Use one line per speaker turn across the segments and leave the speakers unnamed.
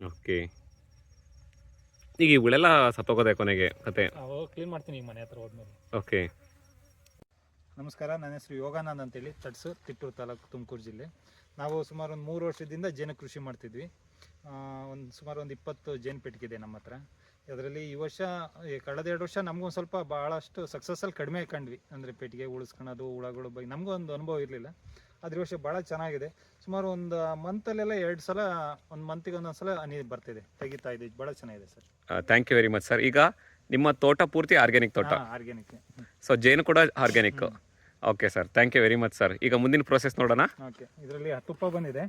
Okay. ಈಗ ಇವುಗಳೆಲ್ಲ ಸತ್ತೋಗೋದೆ ಕೊನೆಗೆ ಕತೆ.
ಅವಾಗ ಕ್ಲೀನ್ ಮಾಡ್ತೀನಿ ಈಗ ಮನೆ ಹತ್ರ ಹೋದ್ಮೇಲೆ.
ಓಕೆ.
ನಮಸ್ಕಾರ ನನ್ನ ಹೆಸರು ಯೋಗಾನಂದ್ ಅಂತೇಳಿ ತಡ್ಸು ತಿಟ್ಟೂರು ತಾಲೂಕು ತುಮಕೂರು ಜಿಲ್ಲೆ. ನಾವು ಸುಮಾರು ಒಂದು ಮೂರು ವರ್ಷದಿಂದ ಜೇನು ಕೃಷಿ ಮಾಡ್ತಿದ್ವಿ. ಒಂದು ಸುಮಾರು ಒಂದು ಇಪ್ಪತ್ತು ಜೇನು ಪೆಟ್ಟಿಗಿದೆ ನಮ್ಮ ಹತ್ರ. ಅದರಲ್ಲಿ ಈ ವರ್ಷ ಈ ಕಳೆದ ಎರಡು ವರ್ಷ ನಮಗೊಂದು ಸ್ವಲ್ಪ ಭಾಳಷ್ಟು ಸಕ್ಸಸ್ಸಲ್ಲಿ ಕಡಿಮೆ ಕಂಡ್ವಿ. ಅಂದರೆ ಪೆಟ್ಟಿಗೆ ಉಳಿಸ್ಕೊಳೋದು ಹುಳಗಳು ಬಗ್ಗೆ ನಮಗೂ ಒಂದು ಅನುಭವ ಇರಲಿಲ್ಲ. ಆದರೆ ಈ ವರ್ಷ ಭಾಳ ಚೆನ್ನಾಗಿದೆ. ಸುಮಾರು ಒಂದು ಮಂತಲ್ಲೆಲ್ಲ ಎರಡು ಸಲ ಒಂದು ಮಂತಿಗೆ ಒಂದೊಂದು ಸಲ ಹನಿ ಬರ್ತಿದೆ. ತೆಗಿತಾ ಇದೆ. ಭಾಳ ಚೆನ್ನಾಗಿದೆ sir.
Thank you very much sir ಈಗ ನಿಮ್ಮ ತೋಟ ಪೂರ್ತಿ ಆರ್ಗ್ಯಾನಿಕ್ ತೋಟ?
ಆರ್ಗ್ಯಾನಿಕ್
ಸೊ ಜೇನು ಕೂಡ organic okay sir thank you very much sir ಈಗ ಮುಂದಿನ ಪ್ರೋಸೆಸ್ ನೋಡೋಣ.
ಓಕೆ ಇದರಲ್ಲಿ ತುಪ್ಪ ಬಂದಿದೆ.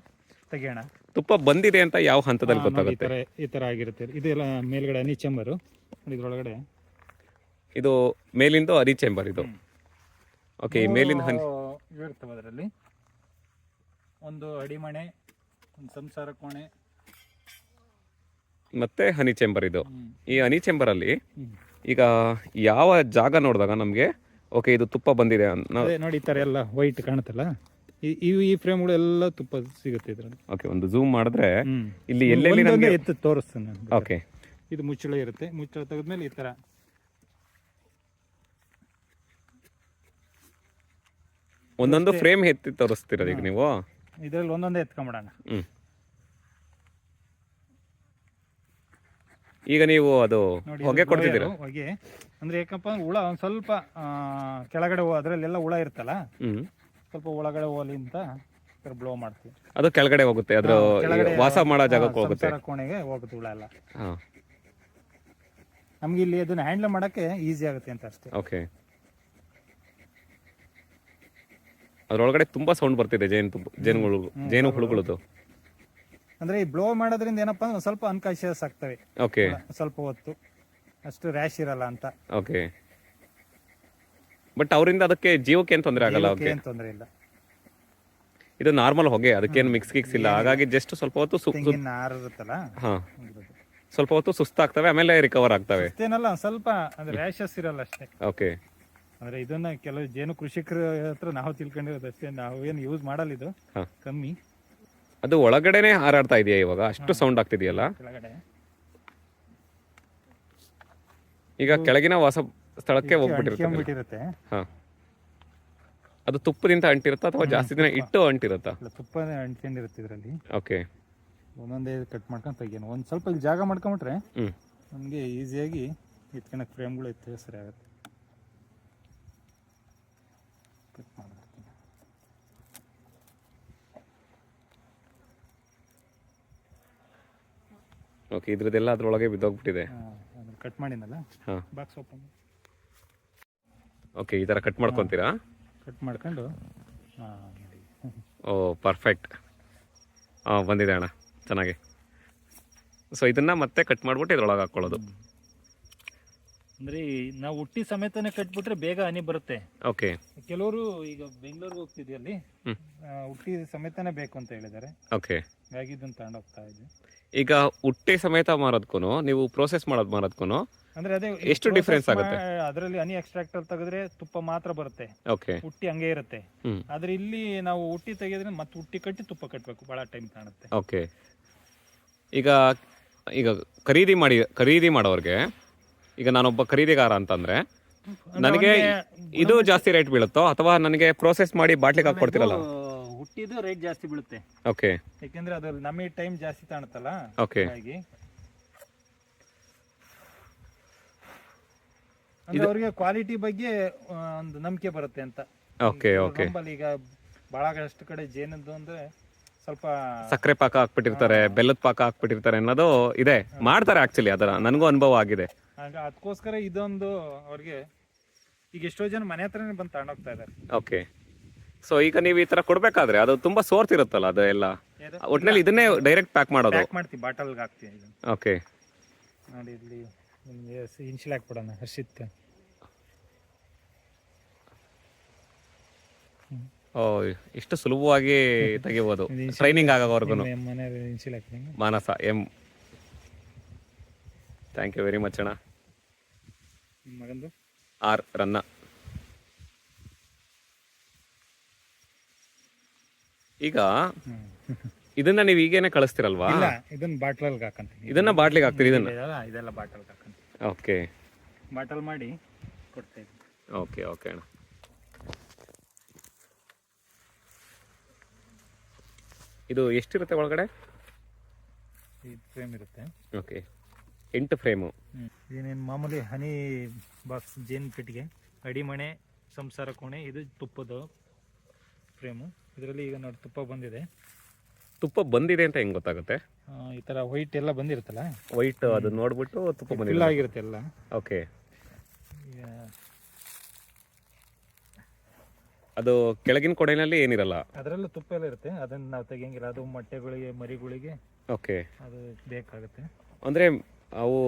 ತೆಗಿಯೋಣ.
ತುಪ್ಪ ಬಂದಿದೆ ಅಂತ ಯಾವ ಹಂತದಲ್ಲಿ ಗೊತ್ತಾಗುತ್ತೆ?
ಈ ತರ ಆಗಿರುತ್ತೆ. ಇದೆಲ್ಲ ಮೇಲ್ಗಡೆ ಅನಿ ಚೆಂಬರು ಇದ್ರೊಳಗಡೆ.
ಇದು ಮೇಲಿಂದ ಹನಿ ಚೇಂಬರ್ ಇದು. ಓಕೆ ಮೇಲಿಂದ ಹನಿ
ಅದರಲ್ಲಿ. ಒಂದು ಅಡಿಮಣೆ ಒಂದು ಸಂಸಾರ ಕೋಣೆ.
ಮತ್ತೆ ಹನಿ ಚೇಂಬರ್ ಇದು. ಈ ಹನಿ ಚೇಂಬರ್ ಅಲ್ಲಿ ಈಗ ಯಾವ ಜಾಗ ನೋಡಿದಾಗ ನಮಗೆ ಓಕೆ ಇದು ತುಪ್ಪ ಬಂದಿದೆ ಅನ್ನೋ
ಅದೇ ನೋಡಿ ಈ ತರ ಎಲ್ಲ ವೈಟ್ ಕಾಣುತ್ತಲ್ಲ? ಈ- ಈ ಈ ಫ್ರೇಮ್ಗಳು ಎಲ್ಲ ತುಪ್ಪ ಸಿಗುತ್ತೆ ಇದ್ರಲ್ಲಿ.
ಓಕೆ ಒಂದು ಝೂಮ್ ಮಾಡಿದ್ರೆ
ಹ್ಮ್.
ಇಲ್ಲಿ ಎಲ್ಲೆಲ್ಲಿ
ಒಂದೊಂದೇ
ನಮಗೆ
ಎತ್ತು ತೋರಿಸ್ತೇನೆ ನಾನು.
ಓಕೆ
ಇದು ಮುಚ್ಚಳ ಇರುತ್ತೆ. ಮುಚ್ಚಳ ತೆಗೆದ್ಮೇಲೆ ಈ ತರ.
ಒಂದೊಂದು ಫ್ರೇಮ್ ಎತ್ತಿ ತೋರಿಸ್ತಿರೋದು ಈಗ ನೀವು?
ಇದ್ರಲ್ಲಿ ಒಂದೊಂದೇ ಎತ್ಕೊಂಬಿಡೋಣ.
ಈಗ ನೀವು ಅದು
ನೋಡಿ
ಹೊಗೆ ಕೊಡ್ತಿದ್ದೀರ?
ಹೊಗೆ. ಅಂದ್ರೆ ಯಾಕಪ್ಪ ಅಂದ್ರೆ ಹುಳ ಒಂದ್ ಸ್ವಲ್ಪ ಆ, ಕೆಳಗಡೆ ಹೋ- ಅದ್ರಲ್ಲೆಲ್ಲ ಹುಳ ಇರ್ತಲ್ಲ ಸ್ವಲ್ಪ ಒಳಗಡೆ ಹೋಲಿ ಅಂತ ಬ್ಲೋ ಮಾಡ್ತೀವಿ.
ಅದು ಕೆಳಗಡೆ ಹೋಗುತ್ತೆ ಅದ್ರ
ಕೆಳಗಡೆ
ವಾಸ ಮಾಡೋ
ಹಾ,
ಜಾಗಕ್ಕೆ ಹೋಗುತ್ತೆ.
ಸಂಸಾರ ಕೋಣೆಗೆ ಹೋಗುತ್ತೆ ಹುಳ ಎಲ್ಲ.
ಹಾ.
ನಮ್ಗೆ ಇಲ್ಲಿ ಅದನ್ನ ಹ್ಯಾಂಡಲ್ ಮಾಡಕ್ಕೆ ಈಸಿ ಆಗುತ್ತೆ ಅಂತ ಅಷ್ಟೇ.
ಓಕೆ ಅದ್ರೊಳಗಡೆ ತುಂಬಾ ಸೌಂಡ್ ಬರ್ತಿದೆ ಜೇನು ತುಂಬ ಜೇನುಗಳು ಜೇನು ಹುಳುಗಳು
ಅಂದ್ರೆ ಈ ಬ್ಲೋ ಮಾಡೋದ್ರಿಂದ ಏನಪ್ಪಾ ಅಂದ್ರೆ ಒಂದ್ ಸ್ವಲ್ಪ ಅನ್ಕಾನ್ಶಿಯಸ್ ಆಗ್ತವೆ.
ಓಕೆ
ಸ್ವಲ್ಪ ಹೊತ್ತು. ಅಷ್ಟು ರ್ಯಾಶ್ ಇರಲ್ಲ ಅಂತ.
ಓಕೆ ಬಟ್ ಅವರಿಂದ ಅದಕ್ಕೆ ಜೀವಕ್ಕೆ ಏನು ತೊಂದರೆ ಆಗಲ್ಲ ಓಕೆ
ಏನ್ ತೊಂದ್ರೆ ಇಲ್ಲ.
ಇದು ನಾರ್ಮಲ್ ಹೊಗೆ ಅದಕ್ಕೇನು ಮಿಕ್ಸ್ ಗಿಕ್ಸ್ ಇಲ್ಲ. ಹಾಗಾಗಿ ಜಸ್ಟ್ ಸ್ವಲ್ಪ ಹೊತ್ತು ಸು- ಸು-
ತೆಂಗಿನ ನಾರು ಇರುತ್ತಲ್ಲ?
ಹಾ. ಸ್ವಲ್ಪ ಹೊತ್ತು ಸುಸ್ತಾಗ್ತವೆ ಆಮೇಲೆ ರಿಕವರ್ ಆಗ್ತವೆ.
ಏನಲ್ಲ ಒಂದ್ ಸ್ವಲ್ಪ ಅಂದ್ರೆ ರ್ಯಾಶಸ್ ಇರಲ್ಲ ಅಷ್ಟೇ.
ಓಕೆ
ಅಂದ್ರೆ ಇದನ್ನ ಕೆಲವು ಜೇನು ಕೃಷಿಕರ ಹತ್ರ ನಾವು ತಿಳ್ಕೊಂಡಿರೋದು ಅಷ್ಟೇ ನಾವು ಏನು ಯೂಸ್ ಮಾಡಲ್ಲ ಇದು.
ಹಾ.
ಕಮ್ಮಿ.
ಅದು ಒಳಗಡೆನೆ ಹಾರಾಡ್ತಾ ಇದೆಯಾ ಇವಾಗ? ಅಷ್ಟು ಸೌಂಡ್ ಆಗ್ತಿದೆಯಲ್ಲ?
ಕೆಳಗಡೆ.
ಈಗ ಕೆಳಗಿನ ವಾಸ ಸ್ಥಳಕ್ಕೆ ಹೋಗ್ಬಿಟ್ಟಿರುತ್ತೆ
ಅಂಟ್ಕೊಂಡ್ಬಿಟ್ಟಿರುತ್ತೆ
ಹಾ. ಅದು ತುಪ್ಪದಿಂದ ಅಂಟಿರುತ್ತಾ ಅಥವಾ ಜಾಸ್ತಿ ದಿನ ಇಟ್ಟು ಅಂಟಿರುತ್ತಾ?
ತುಪ್ಪನೇ ತುಪ್ಪ ಅಂಟ್ಕೊಂಡಿರುತ್ತೆ ಇದರಲ್ಲಿ.
ಓಕೆ
ಒಂದೊಂದೇ ಕಟ್ ಮಾಡ್ಕೊಂಡು ತೆಗಿಯೋಣ. ಒಂದು ಸ್ವಲ್ಪ ಜಾಗ ಮಾಡ್ಕೊಂಬಿಟ್ರೆ
ಹ್ಮ್.
ನಮಗೆ ಈಸಿಯಾಗಿ ಇಟ್ಕೊಳಕ್ಕೆ ಫ್ರೇಮ್ಗಳು ಇತ್ತು ಸರಿ ಆಗುತ್ತೆ. ಕಟ್ ಮಾಡ್ಬಿಡ್ತೀನಿ.
ಓಕೆ ಇದ್ರದ್ದೆಲ್ಲ ಅದ್ರೊಳಗೆ ಬಿದ್ದೋಗ್ಬಿಟ್ಟಿದೆ.
ಕಟ್ ಮಾಡಿನಲ್ಲ ಬಾಕ್ಸ್ ಓಪನ್
ಓಕೆ ಈ ಥರ ಕಟ್ ಮಾಡ್ಕೊತೀರಾ?
ಕಟ್ ಮಾಡ್ಕೊಂಡು
ಓ ಪರ್ಫೆಕ್ಟ್ ಹಾಂ ಬಂದಿದೆ ಅಣ್ಣ ಚೆನ್ನಾಗಿ. ಸೊ ಇದನ್ನ ಮತ್ತೆ ಕಟ್ ಮಾಡ್ಬಿಟ್ಟು ಇದ್ರೊಳಗೆ ಹಾಕೊಳ್ಳೋದು.
ಅಂದ್ರೆ ನಾವು ಹುಟ್ಟಿ ಸಮೇತನೇ ಕಟ್ಬಿಟ್ರೆ ಬೇಗ ಹನಿ ಬರುತ್ತೆ.
ಓಕೆ
ಕೆಲವರು ಈಗ ಬೆಂಗಳೂರಿಗೆ ಹೋಗ್ತಿದ್ಯಲ್ಲಿ
ಅಲ್ಲಿ.
ಹುಟ್ಟಿ ಸಮೇತನೇ ಬೇಕು ಅಂತ ಹೇಳಿದ್ದಾರೆ.
ಓಕೆ
ಹಾಗಾಗಿ ಇದನ್ನ ತಗೊಂಡೋಗ್ತಾ ಇದ್ವಿ.
ಈಗ ಹುಟ್ಟಿ ಸಮೇತ ಮಾರೋದ್ಕು ನೀವು ಪ್ರೋಸೆಸ್ ಮಾಡೋದು ಮಾರೋದ್ಕು
ಅಂದ್ರೆ ಅದೇ
ಎಷ್ಟು ಡಿಫರೆನ್ಸ್ ಆಗುತ್ತೆ?
ಅದರಲ್ಲಿ ಹನಿ ಎಕ್ಸ್ಟ್ರಾಕ್ಟರ್ ತೆಗೆದ್ರೆ ತುಪ್ಪ ಮಾತ್ರ ಬರುತ್ತೆ.
ಓಕೆ
ಹುಟ್ಟಿ ಹಂಗೆ ಇರುತ್ತೆ. ಆದ್ರೆ ಇಲ್ಲಿ ನಾವು ಹುಟ್ಟಿ ತೆಗೆದ್ರೆ ಮತ್ತೆ ಹುಟ್ಟಿ ಕಟ್ಟಿ ತುಪ್ಪ ಕಟ್ಟಬೇಕು ಬಹಳ ಟೈಮ್ ಕಾಣುತ್ತೆ.
ಓಕೆ ಈಗ ಈಗ ಖರೀದಿ ಮಾಡಿ ಖರೀದಿ ಮಾಡೋರಿಗೆ ಈಗ ನಾನೊಬ್ಬ ಖರೀದಿಗಾರ ಅಂತಂದ್ರೆ ನನಗೆ ಇದು ಜಾಸ್ತಿ ರೇಟ್ ಬೀಳುತ್ತೋ ಅಥವಾ ನನಗೆ ಪ್ರೋಸೆಸ್ ಮಾಡಿ ಬಾಟ್ಲಿಗೆ ಹಾಕಿ ಕೊಡ್ತೀರಲ್ಲ?
ಹುಟ್ಟಿದು ರೇಟ್ ಜಾಸ್ತಿ ಬೀಳುತ್ತೆ.
ಓಕೆ
ಯಾಕೆಂದ್ರೆ ಅದ್ರಲ್ಲಿ ನಮಗೆ ಟೈಮ್ ಜಾಸ್ತಿ ತಾಣುತ್ತಲ್ಲ?
ಓಕೆ
ಹಾಗಾಗಿ. ಅಂದ್ರೆ ಅವ್ರಿಗೆ ಕ್ವಾಲಿಟಿ ಬಗ್ಗೆ ಆ, ಒಂದು ನಂಬಿಕೆ ಬರುತ್ತೆ ಅಂತ.
ಓಕೆ ಓಕೆ
ನಮ್ಮಲ್ಲಿ ಈಗ ಬಹಳಷ್ಟು ಕಡೆ ಜೇನದ್ದು ಅಂದ್ರೆ ಸ್ವಲ್ಪ
ಸಕ್ಕರೆ ಪಾಕ ಹಾಕ್ಬಿಟ್ಟಿರ್ತಾರೆ ಬೆಲ್ಲದ ಪಾಕ ಹಾಕ್ಬಿಟ್ಟಿರ್ತಾರೆ ಅನ್ನೋದು ಇದೆ. ಮಾಡ್ತಾರೆ ಆಕ್ಚುಲಿ ಅದರ ನನಗೂ ಅನುಭವ ಆಗಿದೆ.
ಆಗ ಅದಕ್ಕೋಸ್ಕರ ಇದೊಂದು ಅವ್ರಿಗೆ ಈಗ ಎಷ್ಟೋ ಜನ ಮನೆ ಹತ್ರನೇ ಬಂದು ತಗೊಂಡೋಗ್ತಾ ಇದ್ದಾರೆ.
ಓಕೆ ಸೊ ಈಗ ನೀವು ಈ ತರ ಕೊಡ್ಬೇಕಾದ್ರೆ ಅದು ತುಂಬಾ ಸೋರ್ತಿರುತ್ತಲ್ಲ ಅದು ಎಲ್ಲ? ಒಟ್ಟಿನಲ್ಲಿ ಇದನ್ನೇ ಡೈರೆಕ್ಟ್ ಪ್ಯಾಕ್ ಮಾಡೋದು?
ಪ್ಯಾಕ್ ಮಾಡ್ತೀವಿ ಬಾಟಲ್ಗೆ ಹಾಕ್ತೀವಿ ಇದನ್ನ.
ಓಕೆ
ನೋಡಿ ಇಲ್ಲಿ ನಿಮ್ಗೆ ಇನ್ಶಿಲ್ ಹಾಕ್ಬಿಡೋಣ ಹರ್ಷಿತ್.
ಓ ಇಷ್ಟು ಸುಲಭವಾಗಿ ತೆಗಿಬೋದು. ಟ್ರೈನಿಂಗ್ ಆಗೋವರೆಗೂ.
ಮನೆಯಲ್ಲಿ ಇನ್ಶಿಲ್ ಹಾಕ್ತೀನಿ.
Manasa M thank you very much ಅಣ್ಣ.
ಮಗಂದು?
ಆರ್ ರನ್ನ. ಈಗ ಇದನ್ನ ನೀವು ಈಗೇನೆ ಕಳಿಸ್ತಿರಲ್ವಾ?
ಇಲ್ಲ ಇದನ್ನ ಬಾಟ್ಲಲ್ಲಿ ಹಾಕಂತೀನಿ.
ಇದನ್ನ ಬಾಟ್ಲಿಗೆ ಹಾಕ್ತೀರಿ ಇದನ್ನ?
ಇದೆಲ್ಲ ಬಾಟಲ್ ಬಾಟಲ್ಗೆ ಹಾಕಂತೀನಿ.
ಓಕೆ.
ಬಾಟಲ್ ಮಾಡಿ ಕೊಡ್ತೀನಿ
ಓಕೆ ಓಕೆ ಅಣ್ಣ. ಇದು ಎಷ್ಟಿರುತ್ತೆ ಒಳಗಡೆ?
ಫ್ರೇಮ್ ಇರುತ್ತೆ.
ಓಕೆ. ಎಂಟು ಫ್ರೇಮು
ಏನೇನು ಮಾಮೂಲಿ ಹನಿ ಬಾಕ್ಸ್ ಜೇನು ಪೆಟ್ಟಿಗೆ ಅಡಿಮಣೆ ಸಂಸಾರ ಕೋಣೆ ಇದು ತುಪ್ಪದ ಫ್ರೇಮು ಇದರಲ್ಲಿ ಈಗ ನೋಡಿ ತುಪ್ಪ ಬಂದಿದೆ.
ತುಪ್ಪ ಬಂದಿದೆ ಅಂತ ಹೆಂಗ್ ಗೊತ್ತಾಗುತ್ತೆ?
ಈ ಥರ ವೈಟ್ ಎಲ್ಲ ಬಂದಿರುತ್ತಲ್ಲ?
ವೈಟ್ ಅದು ನೋಡ್ಬಿಟ್ಟು ತುಪ್ಪ ಬಂದಿಲ್ಲ
ಆಗಿರುತ್ತೆ ಎಲ್ಲ.
ಓಕೆ ಅದು ಕೆಳಗಿನ ಕೊಡೆಯಲ್ಲಿ ಏನಿರಲ್ಲ?
ಅದರಲ್ಲೂ ತುಪ್ಪ ಎಲ್ಲ ಇರುತ್ತೆ. ಅದನ್ನ ನಾವು ತೆಗಿಯಂಗಿಲ್ಲ. ಅದು ಮೊಟ್ಟೆಗಳಿಗೆ ಮರಿಗಳಿಗೆ
ಓಕೆ
ಅದು ಬೇಕಾಗುತ್ತೆ.
ಅಂದ್ರೆ ಅವು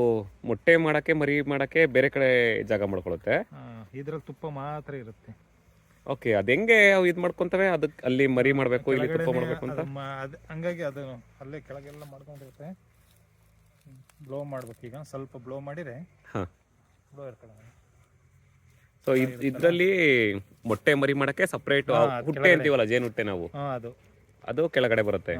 ಮೊಟ್ಟೆ ಮಾಡಕ್ಕೆ ಮರಿ ಮಾಡಕ್ಕೆ ಬೇರೆ ಕಡೆ ಜಾಗ ಮಾಡ್ಕೊಳುತ್ತೆ
ಇದ್ರಲ್ಲಿ ತುಪ್ಪ ಮಾತ್ರ ಇರುತ್ತೆ.
ಓಕೆ ಅದ್ ಹೆಂಗೆ ಅವು ಇದ್ ಮಾಡ್ಕೊಂತವೆ? ಅದಕ್ಕೆ ಅಲ್ಲಿ ಮರಿ ಮಾಡ್ಬೇಕು ಇಲ್ಲಿ ತುಪ್ಪ ಮಾಡಬೇಕು ಅಂತ?
ಹಂಗಾಗಿ ಅದು ಅಲ್ಲೇ ಕೆಳಗೆಲ್ಲ ಮಾಡ್ಕೊಂಡಿರುತ್ತೆ. ಬ್ಲೋ ಮಾಡ್ಬೇಕು ಈಗ ಸ್ವಲ್ಪ ಬ್ಲೋ ಮಾಡಿದ್ರೆ
ಹಾ.
ಬ್ಲೋ ಇರ್ತದೆ.
ಸೊ ಇದ್ರಲ್ಲಿ ಮೊಟ್ಟೆ ಮರಿ ಮಾಡಕ್ಕೆ ಸಪ್ರೇಟ್ ಹುಟ್ಟೆ ಅಂತೀವಲ್ಲ ಜೇನು ಹುಟ್ಟೆ ನಾವು?
ಅದು.
ಅದು ಕೆಳಗಡೆ ಬರುತ್ತೆ.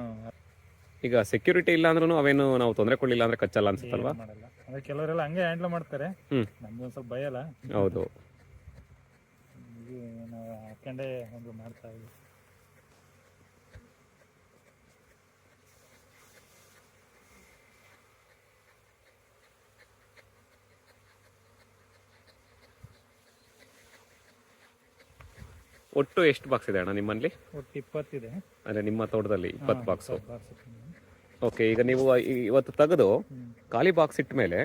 ಈಗ ಸೆಕ್ಯೂರಿಟಿ ಇಲ್ಲ ಅಂದ್ರೂ ಅವೇನು ನಾವು ತೊಂದರೆ ಕೊಡ್ಲಿಲ್ಲ ಅಂದ್ರೆ ಕಚ್ಚಲ್ಲ ಅನ್ಸುತ್ತಲ್ವಾ?
ಮಾಡಲ್ಲ. ಅಂದ್ರೆ ಕೆಲವರೆಲ್ಲ ಹಂಗೆ ಹ್ಯಾಂಡಲ್ ಮಾಡ್ತಾರೆ.
ಹ್ಮ್.
ಸ್ವಲ್ಪ ಭಯ ಅಲ್ಲ.
ಹೌದು.
ಹೀಗೆ ನಾವು ಹಾಕೊಂಡೇ ಒಂದು ಮಾಡ್ತಾ ಇದ್ದೀವಿ
ಒಟ್ಟು ಎಷ್ಟು ಬಾಕ್ಸ್ ಇದೆ ಅಣ್ಣ ನಿಮ್ಮಲ್ಲಿ?
ಒಟ್ಟು ಇಪ್ಪತ್ತಿದೆ.
ಅಂದ್ರೆ ನಿಮ್ಮ ತೋಟದಲ್ಲಿ ಇಪ್ಪತ್ತು ಬಾಕ್ಸ್
ಇದೆ.
ಓಕೆ ಈಗ ನೀವು ಇವತ್ತು ತೆಗೆದು ಖಾಲಿ ಬಾಕ್ಸ್ ಇಟ್ಟ ಮೇಲೆ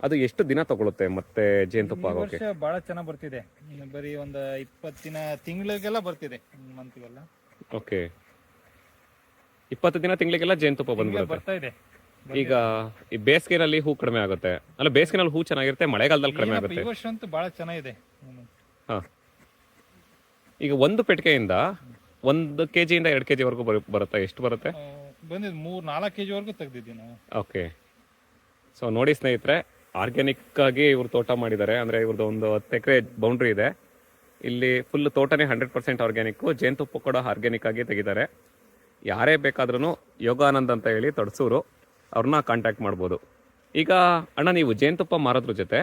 ಅದು ಎಷ್ಟು ದಿನ ತಗೊಳುತ್ತೆ ಮತ್ತೆ ಜೇನುತುಪ್ಪ
ಈ
ಆಗೋಕೆ?
ವರ್ಷ ಬಹಳ ಚೆನ್ನಾಗಿ ಬರ್ತಿದೆ. ಇನ್ನು ಬರೀ ಒಂದು ಇಪ್ಪತ್ತಿನ ತಿಂಗಳಿಗೆಲ್ಲ ಬರ್ತಿದೆ ಮಂತ್ಗೆಲ್ಲ
ಓಕೆ ಇಪ್ಪತ್ತು ದಿನ ತಿಂಗಳಿಗೆಲ್ಲ ಜೇನುತುಪ್ಪ ಬಂದ್ಬಿಡುತ್ತೆ.
ಬರ್ತಾ ಇದೆ.
ಈಗ ಈ ಬೇಸಿಗೆನಲ್ಲಿ ಹೂ ಕಡಿಮೆ ಆಗುತ್ತೆ. ಅಲ್ಲ ಬೇಸಿಗೆನಲ್ಲಿ ಹೂ ಚೆನ್ನಾಗಿರುತ್ತೆ ಮಳೆಗಾಲದಲ್ಲಿ ಕಡಿಮೆ
ಏನಪ್ಪ,
ಆಗುತ್ತೆ.
ಈ ವರ್ಷ ಅಂತೂ ಬಹಳ ಚೆನ್ನಾಗಿದೆ. ಹ್ಮ್.
ಹಾ. ಈಗ ಒಂದು ಪೆಟ್ಟಿಗೆಯಿಂದ ಒಂದು ಕೆ ಜಿಯಿಂದ ಎರಡು ಕೆ ಜಿವರೆಗೂ ಬರುತ್ತೆ? ಎಷ್ಟು ಬರುತ್ತೆ?
ಆ, ಬಂದಿದ್ದು ಮೂರ್ ನಾಲ್ಕು ಕೆಜಿ ವರೆಗೂ ತೆಗ್ದಿದ್ದೀವಿ ನಾವು.
ಓಕೆ ಸೊ ನೋಡಿ ಸ್ನೇಹಿತರೆ ಆರ್ಗ್ಯಾನಿಕ್ ಆಗಿ ಇವ್ರು ತೋಟ ಮಾಡಿದ್ದಾರೆ. ಅಂದ್ರೆ ಇವ್ರದ್ದು ಒಂದು ಹತ್ತು ಎಕರೆ ಬೌಂಡ್ರಿ ಇದೆ. ಇಲ್ಲಿ ಫುಲ್ ತೋಟನೇ ಹಂಡ್ರೆಡ್ ಪರ್ಸೆಂಟ್ ಆರ್ಗ್ಯಾನಿಕ್ ಜೇನುತುಪ್ಪ ಕೂಡ ಆರ್ಗ್ಯಾನಿಕ್ ಆಗಿ ತೆಗಿದ್ದಾರೆ ಯಾರೇ ಬೇಕಾದ್ರೂ ಯೋಗಾನಂದ್ ಅಂತ ಹೇಳಿ ತೊಡಸೂರು ಅವ್ರನ್ನ ಕಾಂಟ್ಯಾಕ್ಟ್ ಮಾಡ್ಬೋದು. ಈಗ ಅಣ್ಣ ನೀವು ಜೇನುತುಪ್ಪ ಮಾರೋದ್ರ ಜೊತೆ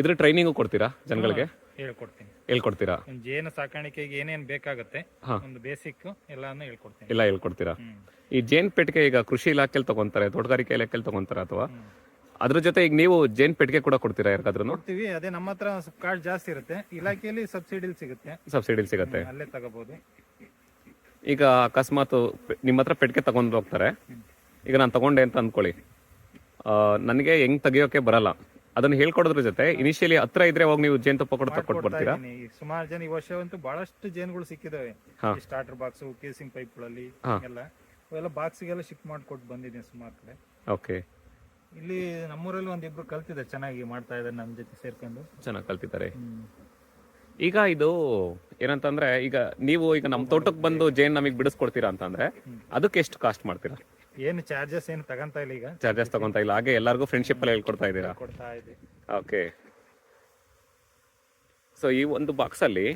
ಇದ್ರ ಟ್ರೈನಿಂಗು ಕೊಡ್ತೀರಾ ಜನಗಳಿಗೆ?
ಹೇಳ್ಕೊಡ್ತೀನಿ.
ಹೇಳ್ಕೊಡ್ತೀರಾ?
ಒಂದು ಜೇನು ಸಾಕಾಣಿಕೆಗೆ ಏನೇನ್ ಬೇಕಾಗುತ್ತೆ
ಹಾ.
ಒಂದು ಬೇಸಿಕ್ ಎಲ್ಲಾನು ಹೇಳ್ಕೊಡ್ತೀನಿ.
ಇಲ್ಲ ಹೇಳ್ಕೊಡ್ತೀರಾ?
ಹ್ಮ್.
ಈ ಜೇನ್ ಪೆಟ್ಟಿಗೆ ಈಗ ಕೃಷಿ ಇಲಾಖೆಯಲ್ಲಿ ತಗೊಂತಾರೆ ತೋಟಗಾರಿಕೆ ಇಲಾಖೆಯಲ್ಲಿ ತಗೊಂತಾರೆ ಅಥವಾ. ಅದ್ರ ಜೊತೆ ಈಗ ನೀವು ಜೇನ್ ಪೆಟ್ಟಿಗೆ ಕೂಡ ಕೊಡ್ತೀರಾ ಯಾರಿಗಾದ್ರೂ?
ಕೊಡ್ತೀವಿ ಅದೇ ನಮ್ಮ ಹತ್ರ ಜಾಸ್ತಿ ಇರುತ್ತೆ. ಇಲಾಖೆಯಲ್ಲಿ ಸಬ್ಸಿಡಿ ಸಿಗುತ್ತೆ.
ಸಬ್ಸಿಡಿ ಸಿಗತ್ತೆ.
ಅಲ್ಲೇ ತಗೋಬಹುದು
ಈಗ ಅಕಸ್ಮಾತ್ ನಿಮ್ಮ ಹತ್ರ ಪೆಟ್ಟಿಗೆ ತಗೊಂಡು ಹೋಗ್ತಾರೆ. ಈಗ ನಾನು ತಗೊಂಡೆ ಅಂತ ಅಂದ್ಕೊಳ್ಳಿ ನನಗೆ ಹೆಂಗ್ ತೆಗಿಯೋಕೆ ಬರಲ್ಲ. ಅದನ್ನ ಹೇಳ್ಕೊಡೋದ್ರ ಜೊತೆ ಇನಿಷಿಯಲಿ ಹತ್ರ ಇದ್ರೆ ಹೋಗಿ ನೀವು ಜೇನುತುಪ್ಪ ಕೂಡ ತಕ್ಕೊಟ್ಟು ಬರ್ತೀರಾ?
ಸುಮಾರು ಜನ ಈ ವರ್ಷ ಅಂತೂ ಬಹಳಷ್ಟು ಜೇನುಗಳು ಸಿಕ್ಕಿದಾವೆ. ಸ್ಟಾರ್ಟರ್ ಬಾಕ್ಸ್ ಕೇಸಿಂಗ್ ಪೈಪ್ಗಳಲ್ಲಿ
ಗಳಲ್ಲಿ
ಎಲ್ಲ ಅವೆಲ್ಲ ಬಾಕ್ಸಿಗೆಲ್ಲ ಶಿಫ್ಟ್ ಮಾಡ್ಕೊಟ್ಟು ಬಂದಿದ್ದೀನಿ ಸುಮಾರು ಕಡೆ.
ಓಕೆ.
ಇಲ್ಲಿ ನಮ್ಮೂರಲ್ಲಿ ಒಂದಿಬ್ರು ಕಲ್ತಿದ್ದಾರೆ ಚೆನ್ನಾಗಿ ಮಾಡ್ತಾ ಇದ್ದಾರೆ ನಮ್ಮ ಜೊತೆ ಸೇರ್ಕೊಂಡು.
ಚೆನ್ನಾಗಿ ಕಲ್ತಿದ್ದಾರೆ. ಈಗ ಇದು ಏನಂತಂದ್ರೆ ಈಗ ನೀವು ಈಗ ನಮ್ಮ ತೋಟಕ್ಕೆ ಬಂದು ಜೇನ್ ನಮಗೆ ಬಿಡಿಸ್ಕೊಡ್ತೀರಾ ಅಂತಂದ್ರೆ ಅದಕ್ಕೆ ಎಷ್ಟು ಕಾಸ್ಟ್ ಮಾಡ್ತೀರಾ?
ಏನು ಚಾರ್ಜಸ್ ಏನು ತಗಂತ ಇಲ್ಲ ಈಗ?
ಚಾರ್ಜಸ್ ತಗೊಂತ ಇಲ್ಲ. ಹಾಗೆ ಎಲ್ಲರಿಗೂ ಫ್ರೆಂಡ್ಶಿಪ್ ಅಲ್ಲಿ ಹೇಳ್ಕೊಡ್ತಾ ಇದ್ದೀರಾ?
ಕೊಡ್ತಾ ಇದೆ
ಓಕೆ ಸೊ ಈ ಒಂದು ಬಾಕ್ಸ್ ಅಲ್ಲಿ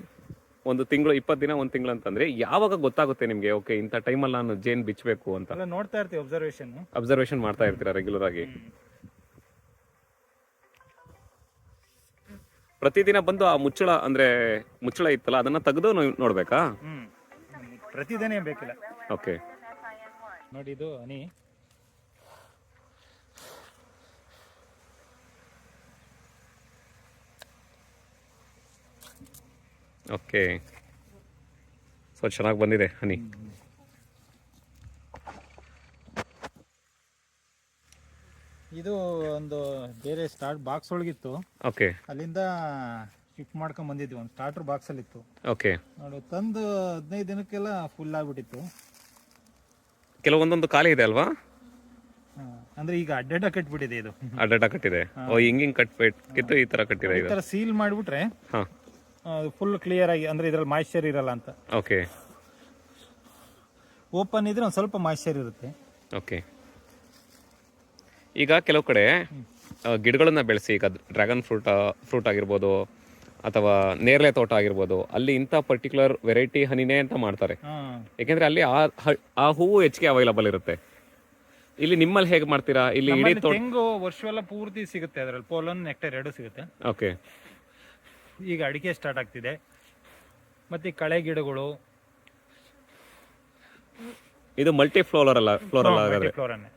ಒಂದು ತಿಂಗಳು ಇಪ್ಪತ್ತು ದಿನ ಒಂದು ತಿಂಗಳು ಅಂತಂದ್ರೆ ಯಾವಾಗ ಗೊತ್ತಾಗುತ್ತೆ ನಿಮ್ಗೆ ಓಕೆ ಇಂಥ ಟೈಮಲ್ಲಿ ನಾನು ಜೇನ್ ಬಿಚ್ಚಬೇಕು ಅಂತ?
ಅಲ್ಲ ನೋಡ್ತಾ ಇರ್ತೀವಿ ಅಬ್ಸರ್ವೇಷನ್
ಅಬ್ಸರ್ವೇಷನ್ ಮಾಡ್ತಾ ಇರ್ತೀರಾ ರೆಗ್ಯುಲರ್ ಆಗಿ? ಪ್ರತಿದಿನ ಬಂದು ಆ ಮುಚ್ಚಳ ಅಂದ್ರೆ ಮುಚ್ಚಳ ಇತ್ತಲ್ಲ ಅದನ್ನ ತೆಗೆದು ನೋಡ್ಬೇಕಾ?
ಪ್ರತಿದಿನ ಬೇಕಿಲ್ಲ.
ಓಕೆ
ನೋಡಿ ಇದು ಹನಿ.
ಓಕೆ. ಸೊ ಚೆನ್ನಾಗಿ ಬಂದಿದೆ ಹನಿ.
ಇದು ಒಂದು ಬೇರೆ ಸ್ಟಾರ್ಟ್ ಬಾಕ್ಸ್ ಒಳಗಿತ್ತು.
ಓಕೆ.
ಅಲ್ಲಿಂದ ಶಿಫ್ಟ್ ಮಾಡ್ಕೊಂಡ್ ಬಂದಿದ್ವಿ ಒಂದು ಸ್ಟಾರ್ಟರ್ ಬಾಕ್ಸ್ ಅಲ್ಲಿ ಇತ್ತು
ಓಕೆ.
ನೋಡಿ ತಂದು ಹದಿನೈದು ದಿನಕ್ಕೆಲ್ಲ ಫುಲ್ ಆಗ್ಬಿಟ್ಟಿತ್ತು.
ಕೆಲವೊಂದೊಂದು ಖಾಲಿ ಇದೆ ಅಲ್ವಾ?
ಅಂದ್ರೆ ಈಗ ಅಡ್ಡಡ್ಡ ಕಟ್ಬಿಟ್ಟಿದೆ ಇದು.
ಅಡ್ಡಾಟ ಕಟ್ಟಿದೆ. ಓ ಹಿಂಗ್ ಹಿಂಗ್ ಕಟ್ಬಿಟ್ಟು ಈ ತರ ಕಟ್ಟಿದೆ
ಈ ತರ ಸೀಲ್ ಮಾಡ್ಬಿಟ್ರೆ
ಹಾ.
ಫುಲ್ ಕ್ಲಿಯರ್ ಆಗಿ ಅಂದ್ರೆ ಇದ್ರಲ್ಲಿ ಮಾಯಿಶ್ಚರ್ ಇರಲ್ಲ ಅಂತ.
ಓಕೆ
ಓಪನ್ ಇದ್ರೆ ಒಂದು ಸ್ವಲ್ಪ ಮಾಯಿಶ್ಚರ್ ಇರುತ್ತೆ.
ಓಕೆ ಈಗ ಕೆಲವು ಕಡೆ ಗಿಡಗಳನ್ನ ಬೆಳೆಸಿ ಈಗ ಡ್ರ್ಯಾಗನ್ ಫ್ರೂಟ್ ಫ್ರೂಟ್ ಆಗಿರ್ಬೋದು ಅಥವಾ ನೇರಳೆ ತೋಟ ಆಗಿರ್ಬೋದು ಅಲ್ಲಿ ಇಂಥ ಪರ್ಟಿಕ್ಯುಲರ್ ವೆರೈಟಿ ಹನಿನೇ ಅಂತ ಮಾಡ್ತಾರೆ. ಯಾಕೆಂದ್ರೆ ಅಲ್ಲಿ ಆ ಆ ಹೂವು ಹೆಚ್ಚಿಗೆ ಅವೈಲಬಲ್ ಇರುತ್ತೆ. ಇಲ್ಲಿ ನಿಮ್ಮಲ್ಲಿ ಹೇಗೆ ಮಾಡ್ತೀರಾ? ಇಲ್ಲಿ ಇಡೀ ತೋಟ
ತೆಂಗು ವರ್ಷವೆಲ್ಲ ಪೂರ್ತಿ ಸಿಗುತ್ತೆ ಅದರಲ್ಲಿ. ಪೋಲನ್ ನೆಕ್ಟರ್ ಎರಡು ಸಿಗುತ್ತೆ.
ಓಕೆ.
ಈಗ ಅಡಿಕೆ ಸ್ಟಾರ್ಟ್ ಆಗ್ತಿದೆ. ಮತ್ತೆ ಕಳೆ ಗಿಡಗಳು.
ಇದು ಮಲ್ಟಿ ಫ್ಲೋರಲ್ ಅಲ್ಲ ಫ್ಲೋರಲ್
ಫ್ಲೋರನ್ನೇ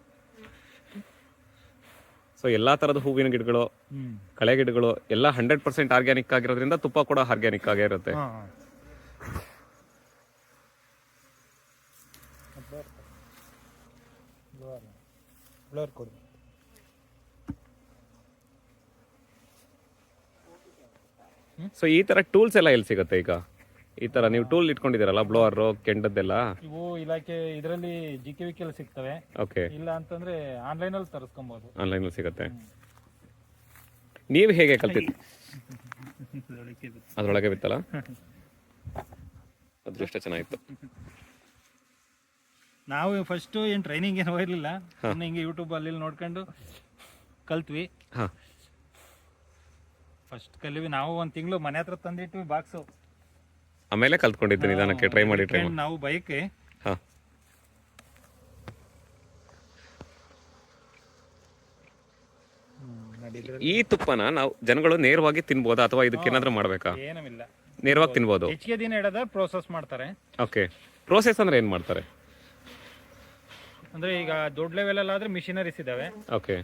ಸೊ ಎಲ್ಲಾ ತರದ ಹೂವಿನ ಗಿಡಗಳು
ಹ್ಮ್.
ಕಳೆ ಗಿಡಗಳು ಎಲ್ಲ ಹಂಡ್ರೆಡ್ ಪರ್ಸೆಂಟ್ ಆರ್ಗ್ಯಾನಿಕ್ ಆಗಿರೋದ್ರಿಂದ ತುಪ್ಪ ಕೂಡ ಆರ್ಗ್ಯಾನಿಕ್ ಆಗೇ ಇರುತ್ತೆ. ಸೊ ಈ ತರ ಟೂಲ್ಸ್ ಎಲ್ಲ ಎಲ್ಲಿ ಸಿಗುತ್ತೆ ಈಗ? ಈ ತರ ನೀವು ಟೂಲ್ ಇಟ್ಕೊಂಡಿದ್ದೀರಲ್ಲ ಬ್ಲೋವರ್ ಕೆಂಡದ್ದೆಲ್ಲ?
ಇವು ಇಲಾಖೆ ಇದರಲ್ಲಿ ಜಿ ಕೆ ವಿಕೆಲ್ ಸಿಗ್ತವೆ.
ಓಕೆ
ಇಲ್ಲ ಅಂತಂದ್ರೆ ಆನ್ಲೈನ್ ಅಲ್ಲಿ ತರಿಸ್ಕೊಬಹುದು
ಆನ್ಲೈನ್ ಅಲ್ಲಿ ಸಿಗುತ್ತೆ. ನೀವು ಹೇಗೆ ಕಲ್ತಿದ್ರಿ ಅದ್ರೊಳಗೆ ಬಿತ್ತಲ್ಲ. ಅದೃಷ್ಟ ಚೆನ್ನಾಗಿತ್ತು.
ನಾವು ಫಸ್ಟ್ ಏನ್ ಟ್ರೈನಿಂಗ್ ಏನು ಹೋಗಿರ್ಲಿಲ್ಲ ಸುಮ್ಮನೆ ಹಿಂಗೆ ಯೂಟ್ಯೂಬ್ ಅಲ್ಲಿ ನೋಡ್ಕೊಂಡು ಕಲ್ತ್ವಿ.
ಹಾ.
ಫಸ್ಟ್ ಕಲಿವಿ. ನಾವು ಒಂದ್ ತಿಂಗಳು ಮನೆ ಹತ್ರ ತಂದಿಟ್ವಿ ಬಾಕ್ಸು
ಆಮೇಲೆ ಕಲ್ತ್ಕೊಂಡಿದ್ದೆ ನಿಧಾನಕ್ಕೆ ಟ್ರೈ ಮಾಡಿ ಟ್ರೈ ಮಾಡಿ.
ನಾವು ಬೈಕ್
ಹಾ. ಈ ತುಪ್ಪನ ನಾವು ಜನಗಳು ನೇರವಾಗಿ ತಿನ್ಬೋದಾ ಅಥವಾ ಇದಕ್ಕೇನಾದ್ರೂ ಮಾಡ್ಬೇಕಾ?
ಏನಮಿಲ್ಲ.
ನೇರವಾಗಿ ತಿನ್ಬೋದು.
ಹೆಚ್ಚಿಗೆ ದಿನ ಇಡದ ಪ್ರೋಸೆಸ್ ಮಾಡ್ತಾರೆ.
ಓಕೆ ಪ್ರೋಸೆಸ್ ಅಂದ್ರೆ ಏನ್ ಮಾಡ್ತಾರೆ?
ಅಂದ್ರೆ ಈಗ ದೊಡ್ಡ ಲೆವೆಲ್ ಅಲ್ಲಿ ಆದ್ರೆ ಮಿಷಿನರೀಸ್ ಇದಾವೆ.
ಓಕೆ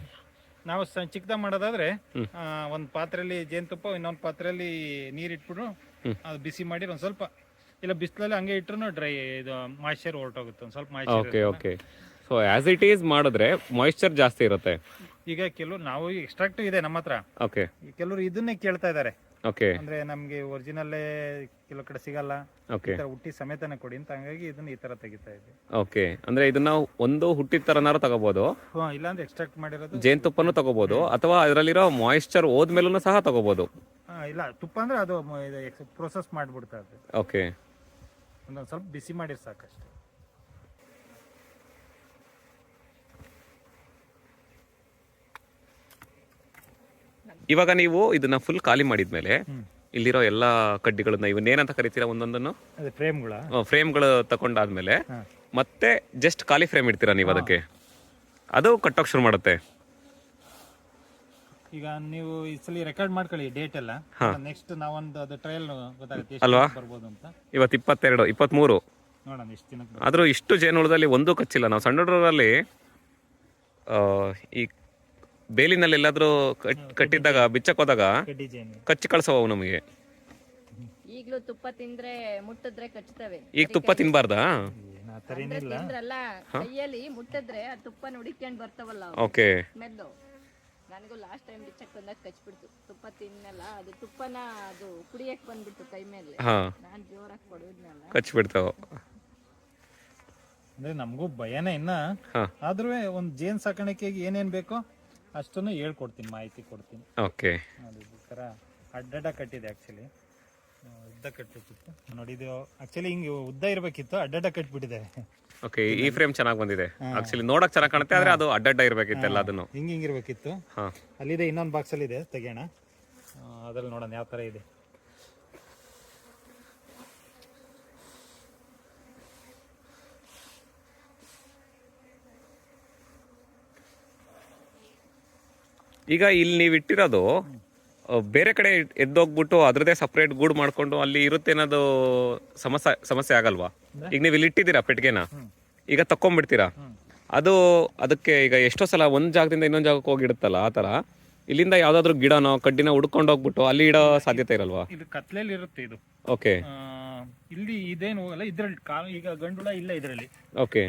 ನಾವು ಚಿಕ್ಕದಾಗಿ ಮಾಡೋದಾದ್ರೆ ಒಂದು ಒಂದ್ ಪಾತ್ರೆಯಲ್ಲಿ ಜೇನುತುಪ್ಪ ಇನ್ನೊಂದು ಪಾತ್ರೆಯಲ್ಲಿ ನೀರ್ ಇಟ್ಬಿಟ್ಟು ಅದು ಬಿಸಿ ಮಾಡಿ ಒಂದ್ ಸ್ವಲ್ಪ ಇಲ್ಲ ಬಿಸಿಲಲ್ಲಿ ಹಂಗೆ ಇಟ್ರು ಡ್ರೈ ಇದು ಮಾಯ್ಚರ್ ಹೊರಟೋಗುತ್ತೆ ಒಂದ್ ಸ್ವಲ್ಪ
okay
moisture
okay so as it is ಮಾಡಿದ್ರೆ ಮಾಯಿಶ್ಚರ್ ಜಾಸ್ತಿ ಇರುತ್ತೆ.
ಈಗ ಕೆಲವರು ನಾವು ಎಕ್ಸ್ಟ್ರಾಕ್ಟ್ ಇದೆ ನಮ್ಮ ಹತ್ರ.
ಓಕೆ
ಕೆಲವರು ಇದನ್ನೇ ಕೇಳ್ತಾ ಇದ್ದಾರೆ.
ಓಕೆ
ಅಂದ್ರೆ ನಮ್ಗೆ ಒರಿಜಿನಲ್ಲೇ ಕೆಲವು ಕಡೆ ಸಿಗಲ್ಲ.
ಓಕೆ
ಈ ತರ ಹುಟ್ಟಿ ಸಮೇತನೇ ಕೊಡಿ ಅಂತ ಹಂಗಾಗಿ ಇದನ್ನ ಈ ತರ ತೆಗಿತಾ ಇದ್ವಿ.
ಓಕೆ ಅಂದ್ರೆ ಇದನ್ನ ಒಂದು ಹುಟ್ಟಿದ ತರನಾರು ತಗೋಬಹುದು
ಹಾ ಇಲ್ಲಾಂದ್ರೆ ಎಕ್ಸ್ಟ್ರಾಕ್ಟ್ ಮಾಡಿರೋದು
ಜೇನುತುಪ್ಪನೂ ತಗೋಬಹುದು ಅಥವಾ ಅದರಲ್ಲಿರೋ ಮಾಯಿಶ್ಚರ್ ಹೋದ್ಮೇಲೂ ಸಹ ತಗೋಬಹುದು
ಇಲ್ಲ ತುಪ್ಪ ಅಂದ್ರೆ ಅದು ಪ್ರೊಸೆಸ್ ಮಾಡ್ಬಿಡ್ತಾ ಅದು
ಓಕೆ
ಒಂದೊಂದು ಸ್ವಲ್ಪ ಬಿಸಿ ಮಾಡಿರ್ ಸಾಕಷ್ಟೇ.
ಇವಾಗ ನೀವು ಇದನ್ನ ಫುಲ್ ಖಾಲಿ ಮಾಡಿದ್ಮೇಲೆ
ಮೇಲೆ
ಇಲ್ಲಿರೋ ಎಲ್ಲಾ ಕಡ್ಡಿಗಳನ್ನ ಇವನ್ನೇನಂತ ಕರಿತೀರಾ ಒಂದೊಂದನ್ನು?
ಫ್ರೇಮ್ಗಳ.
ಫ್ರೇಮ್ಗಳು ತಕೊಂಡಾದ್ಮೇಲೆ. ಮತ್ತೆ ಜಸ್ಟ್ ಖಾಲಿ ಫ್ರೇಮ್ ಇಡ್ತೀರಾ ನೀವು ಅದಕ್ಕೆ? ಅದು ಕಟ್ಟೋಕ್ ಶುರು ಮಾಡುತ್ತೆ.
ಈಗ ನೀವು ಈ ಸಲ ರೆಕಾರ್ಡ್ ಮಾಡ್ಕೊಳ್ಳಿ ಡೇಟ್ ಎಲ್ಲ. ನೆಕ್ಸ್ಟ್ ನಾವೊಂದು ಅದು ಟ್ರಯಲ್ ಗೊತ್ತಾಗುತ್ತೆ
ಅಲ್ವಾ?
ಬರ್ಬೋದು ಅಂತ.
ಇವತ್ತು ಇಪ್ಪತ್ತೆರಡು ಇಪ್ಪತ್ಮೂರು.
ನೋಡೋಣ ಎಷ್ಟು ದಿನಕ್ಕೆ
ಆದ್ರೂ ಇಷ್ಟು ಜೇನುಳದಲ್ಲಿ ಒಂದೂ ಕಚ್ಚಿಲ್ಲ. ನಾವು ಸಣ್ಣ ಹುಡುಗರಲ್ಲಿ ಆ, ಈ ಬೇಲಿನಲ್ಲಿ ಎಲ್ಲಾದ್ರೂ ಕಟ್- ಕಟ್ಟಿದ್ದಾಗ ಬಿಚ್ಚಕ್ ಹೋದಾಗ
ಕಡ್ಡಿ ಜೇನು.
ಕಚ್ಚಿ ಕಳ್ಸವು ನಮಗೆ.
ಈಗ್ಲೂ ತುಪ್ಪ ತಿಂದ್ರೆ ಮುಟ್ಟಿದ್ರೆ ಕಚ್ತವೆ
ಈಗ ತುಪ್ಪ ತಿನ್ಬಾರ್ದಾ?
ಏನು ಆ ಥರ
ಅಂದ್ರೆ
ಏನಿಲ್ಲ
ತಿಂದ್ರಲ್ಲ ಕೈಯಲ್ಲಿ ಮುಟ್ಟಿದ್ರೆ ಆ ತುಪ್ಪ ಹುಡಿಕೊಂಡು ಬರ್ತಾವಲ್ಲ
ಓಕೆ.
ಸ್ಮೆಲ್ಲು ನನಗೂ ಲಾಸ್ಟ್ ಟೈಮ್ ಬಿಚ್ಚಕ್ ಬಂದಾಗ ಕಚ್ಬಿಡ್ತು. ತುಪ್ಪ ತಿನ್ನಲ್ಲ ಅದು ತುಪ್ಪನ ಅದು ಕುಡಿಯಕ್ ಬಂದ್ಬಿಡ್ತು ಕೈ ಮೇಲೆ.
ನಾನು
ನಾನ್ ಜೋರಾಗಿ ಕೊಡೋದ್ನಲ್ಲ
ಕಚ್ಬಿಡ್ತಾವ.
ಅಂದ್ರೆ ನಮಗೂ ಭಯನೇ ಇನ್ನ.
ಹಾ.
ಆದ್ರೂ ಒಂದು ಜೇನ್ ಸಾಕಾಣಿಕೆಗೆ ಏನೇನ್ ಬೇಕೋ ಅಷ್ಟನ್ನು ಹೇಳ್ಕೊಡ್ತೀನಿ ಮಾಹಿತಿ ಕೊಡ್ತೀನಿ.
ಓಕೆ.
ನೋಡಿ ಈ ಥರ ಅಡ್ಡಡ್ಡ ಕಟ್ಟಿದೆ ಆ್ಯಕ್ಚುಲಿ ಉದ್ದ ಕಟ್ಟಿತ್ತು. ನೋಡಿ ಇದು ಆ್ಯಕ್ಚುಲಿ ಹಿಂಗೆ ಉದ್ದ ಇರಬೇಕಿತ್ತು ಅಡ್ಡಡ್ಡ ಕಟ್ಬಿಟ್ಟಿದೆ
ಓಕೆ ಈ ಫ್ರೇಮ್ ಚೆನ್ನಾಗಿ ಬಂದಿದೆ. ಆಕ್ಚುಲಿ ನೋಡಕ್ ಚೆನ್ನಾಗಿ ಕಾಣುತ್ತೆ ಆದ್ರೆ ಅದು ಅಡ್ಡಡ್ಡ ಇರ್ಬೇಕಿತ್ತು ಅದನ್ನು
ಹಿಂಗೆ ಹಿಂಗಿರ್ಬೇಕಿತ್ತು
ಹಾ.
ಅಲ್ಲಿದೆ ಇನ್ನೊಂದು ಬಾಕ್ಸಲ್ಲಿ ಇದೆ ತೆಗೆಯೋಣ. ಅದ್ರಲ್ಲಿ ನೋಡೋಣ ಯಾವ ತರ ಇದೆ.
ಈಗ ಇಲ್ಲಿ ನೀವು ಇಟ್ಟಿರೋದು ಬೇರೆ ಕಡೆ ಎದ್ದೋಗ್ಬಿಟ್ಟು ಅದರದೇ ಸಪ್ರೇಟ್ ಗೂಡು ಮಾಡ್ಕೊಂಡು ಅಲ್ಲಿ ಇರುತ್ತೆ ಅನ್ನೋದು ಸಮಸ್ಯೆ ಸಮಸ್ಯೆ ಆಗಲ್ವಾ? ಈಗ ನೀವು ಇಲ್ಲಿ ಇಟ್ಟಿದ್ದೀರಾ ಪೆಟ್ಟಿಗೆನ? ಈಗ ತಕೊಂಡ್ಬಿಡ್ತೀರಾ ಅದು ಅದಕ್ಕೆ ಈಗ ಎಷ್ಟೋ ಸಲ ಒಂದ್ ಜಾಗದಿಂದ ಇನ್ನೊಂದ್ ಜಾಗಕ್ಕೆ ಹೋಗಿಡುತ್ತಲ್ಲ ಆ ತರ ಇಲ್ಲಿಂದ ಯಾವ್ದಾದ್ರು ಗಿಡನೋ ಕಡ್ಡಿನ ಹುಡ್ಕೊಂಡು ಹೋಗ್ಬಿಟ್ಟು ಅಲ್ಲಿ ಇಡೋ ಸಾಧ್ಯತೆ ಇರಲ್ವಾ?
ಇದು ಕತ್ಲೆಯಲ್ಲಿ ಇರುತ್ತೆ ಇದು.
ಓಕೆ
ಇಲ್ಲಿ ಇದೇನು ಹೋಗಲ್ಲ ಇದ್ರಲ್ಲಿ ಈಗ ಗಂಡುಳ ಇಲ್ಲ ಇದರಲ್ಲಿ.
ಓಕೆ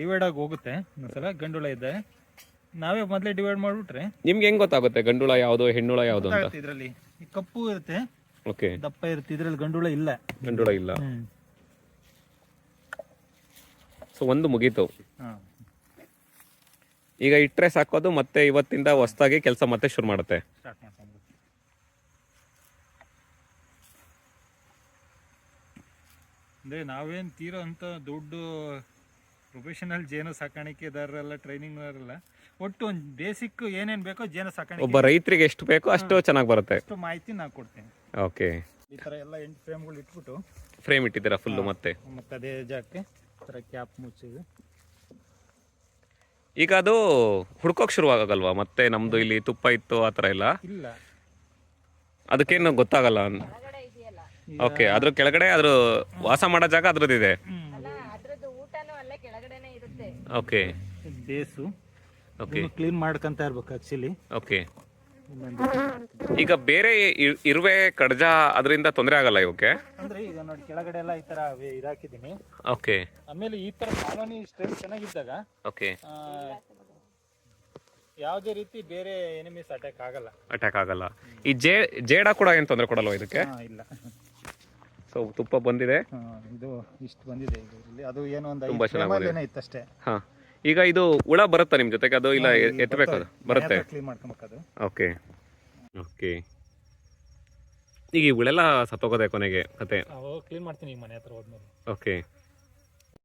ಡಿವೈಡ್ ಆಗಿ ಹೋಗುತ್ತೆ. ಒಂದ್ಸಲ ಗಂಡುಳ ಇದೆ. ನಾವೇ ಮೊದಲೇ ಡಿವೈಡ್ ಮಾಡ್ಬಿಟ್ರೆ
ನಿಮ್ಗೆ ಹೆಂಗ್ ಗೊತ್ತಾಗುತ್ತೆ ಗಂಡುಳ ಯಾವ್ದು ಹೆಣ್ಣುಳ ಯಾವ್ದು ಅಂತ?
ಇದರಲ್ಲಿ. ಕಪ್ಪು ಇರುತ್ತೆ
ಓಕೆ.
ದಪ್ಪ ಇರುತ್ತೆ ಇದ್ರಲ್ಲಿ ಗಂಡುಳ ಇಲ್ಲ.
ಗಂಡುಳ ಇಲ್ಲ. ಸೊ ಒಂದು ಮುಗೀತು.
ಹಾ.
ಈಗ ಇಟ್ರೆ ಸಾಕೋದು ಮತ್ತೆ ಇವತ್ತಿಂದ ಹೊಸದಾಗಿ ಕೆಲಸ ಮತ್ತೆ ಶುರು ಮಾಡುತ್ತೆ.
ಅದೇ ಅಂದ್ರೆ ನಾವೇನ್ ತೀರೋ ಅಂತ ದೊಡ್ಡ ಪ್ರೊಫೆಷನಲ್ ಜೇನು ಸಾಕಾಣಿಕೆದಾರರೆಲ್ಲ ಟ್ರೈನಿಂಗ್ ಇರಲ್ಲ ಒಟ್ಟು ಒಂದು ಬೇಸಿಕ್ ಏನೇನು ಬೇಕೋ ಜೇನ ಸಾಕಾಣಿಕೆ
ಒಬ್ಬ ರೈತರಿಗೆ ಎಷ್ಟು ಬೇಕೋ ಅಷ್ಟು ಚೆನ್ನಾಗಿ ಬರುತ್ತೆ.
ಅಷ್ಟು ಮಾಹಿತಿ ನಾನು ಕೊಡ್ತೀನಿ.
ಓಕೆ.
ಈ ಥರ ಎಲ್ಲ ಎಂಟು ಫ್ರೇಮ್ಗಳು ಇಟ್ಬಿಟ್ಟು.
ಫ್ರೇಮ್ ಇಟ್ಟಿದ್ದೀರಾ ಫುಲ್ಲು ಮತ್ತೆ?
ಮತ್ತೆ ಅದೇ ಜಾಗಕ್ಕೆ ಈ ಥರ ಕ್ಯಾಪ್ ಮುಚ್ಚಿದ್ವಿ
ಈಗ ಅದು ಹುಡ್ಕೋಕ್ ಶುರುವಾಗಲ್ವಾ? ಮತ್ತೆ ನಮ್ದು ಇಲ್ಲಿ ತುಪ್ಪ ಇತ್ತು ಆ ಥರ ಎಲ್ಲ?
ಇಲ್ಲ.
ಅದಕ್ಕೇನು ಗೊತ್ತಾಗಲ್ಲ. ಓಕೆ ಅದ್ರ ಕೆಳಗಡೆ ಅದ್ರ ವಾಸ ಮಾಡೋ ಜಾಗ
ಅದ್ರದ್ದು ಇದೆ ಅಲ್ಲೇ ಕೆಳಗಡೆನೆ ಇರುತ್ತೆ.
ಓಕೆ.
ಬೇಸು.
ಓಕೆ
ಕ್ಲೀನ್ ಮಾಡ್ಕೊಂತ ಇರ್ಬೇಕು ಆಕ್ಚುಲಿ
ಓಕೆ ಈಗ ಬೇರೆ ಇ- ಇರುವೆ ಕಡ್ಜ ಅದರಿಂದ ತೊಂದರೆ ಆಗಲ್ಲ ಇವಕ್ಕೆ?
ಅಂದ್ರೆ ಈಗ ನೋಡಿ ಕೆಳಗಡೆ ಎಲ್ಲ ಈ ತರ ವೆ- ಇದಾಕಿದ್ದೀನಿ.
ಓಕೆ
ಆಮೇಲೆ ಈ ತರ ಕಾಲೋನಿ ಸ್ಟ್ರೆಂತ್ ಚೆನ್ನಾಗಿದ್ದಾಗ
ಓಕೆ
ಆ, ಯಾವುದೇ ರೀತಿ ಬೇರೆ ಎನಿಮೀಸ್ ಅಟ್ಯಾಕ್ ಆಗಲ್ಲ.
ಅಟ್ಯಾಕ್ ಆಗಲ್ಲ. ಈ ಜೇ ಜೇಡ ಕೂಡ ಏನು ತೊಂದರೆ ಕೊಡಲ್ವಾ ಇದಕ್ಕೆ?
ಹಾ, ಇಲ್ಲ.
ಸೊ ತುಪ್ಪ ಬಂದಿದೆ?
ಹಾ, ಇದು ಇಷ್ಟು ಬಂದಿದೆ ಇಲ್ಲಿ. ಅದು ಏನೋ ಒಂದು
ತುಂಬಾ ಚೆನ್ನಾಗ್ ಬಂದಿದೆ.
ಇತ್ತಷ್ಟೇ.
ಹಾ. ಈಗ ಇದು ಹುಳ ಬರುತ್ತಾ ನಿಮ್ಮ ಜೊತೆಗೆ? ಅದು ಇಲ್ಲ ಎತ್ತಬೇಕು ಅದು ಬರುತ್ತೆ.
Clean
okay. ಓಕೆ. ಈಗ ಈ ಹುಳೆಲ್ಲ ಸತ್ತೋಗೋದೆ ಕೊನೆಗೆ ಕತೆ?
ಕ್ಲೀನ್ ಮಾಡ್ತೀನಿ ಈಗ ಮನೆ ಹತ್ರ ಹೋದ್ಮೇಲೆ.
ಓಕೆ.